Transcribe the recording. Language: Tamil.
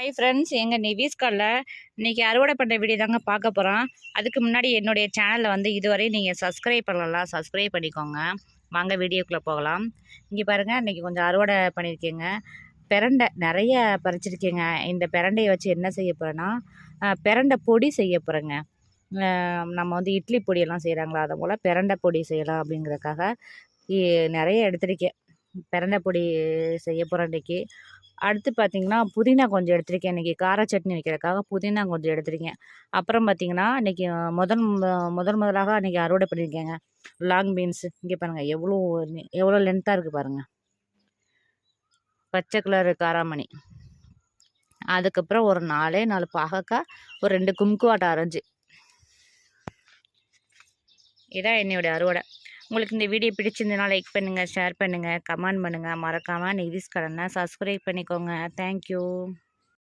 ஹாய் ஃப்ரெண்ட்ஸ் எங்கள் நிவிஸ்காலில் இன்றைக்கி அறுவடை பண்ணுற வீடியோ தாங்க பார்க்க போகிறோம் அதுக்கு முன்னாடி என்னுடைய சேனலில் வந்து இதுவரை நீங்கள் சப்ஸ்கிரைப் பண்ணலாம் சப்ஸ்கிரைப் பண்ணிக்கோங்க. வாங்க வீடியோக்குள்ளே போகலாம். இங்கே பாருங்கள் இன்றைக்கி கொஞ்சம் அறுவடை பண்ணியிருக்கேங்க பிரண்டை நிறைய பறிச்சிருக்கேங்க. இந்த பிரண்டையை வச்சு என்ன செய்ய போகிறேன்னா பிரண்டை பொடி செய்ய போகிறேங்க நம்ம வந்து இட்லி பொடியெல்லாம் செய்கிறாங்களா அதை போல் பிரண்டை பொடி செய்யலாம் அப்படிங்கிறதுக்காக இ- நிறைய எடுத்திருக்கேன். பிரண்டை பொடி செய்ய போகிறேன் இன்றைக்கி அடுத்து பார்த்தீங்கன்னா புதினா கொஞ்சம் எடுத்திருக்கேன். இன்றைக்கி கார சட்னி வைக்கிறதுக்காக புதினா கொஞ்சம் எடுத்திருக்கேன். அப்புறம் பார்த்தீங்கன்னா இன்றைக்கி முதல் முதல் முதலாக இன்றைக்கி அறுவடை பண்ணியிருக்கேங்க லாங் பீன்ஸு இங்கே பாருங்கள் எவ்வளோ எவ்வளோ லென்த்தாக இருக்குது பாருங்கள் பச்சை கலர் காராமணி. அதுக்கப்புறம் ஒரு நாலே நாலு பாகக்காய் ஒரு ரெண்டு கும்குவாட்டை அரைஞ்சி இதான் என்னுடைய அறுவடை. உங்களுக்கு இந்த வீடியோ பிடிச்சிருந்ததுனா லைக் பண்ணுங்கள் ஷேர் பண்ணுங்கள் கமெண்ட் பண்ணுங்கள் மறக்காமல் நிதிஷ் கடனை சப்ஸ்கிரைப் பண்ணிக்கோங்க. தேங்க்யூ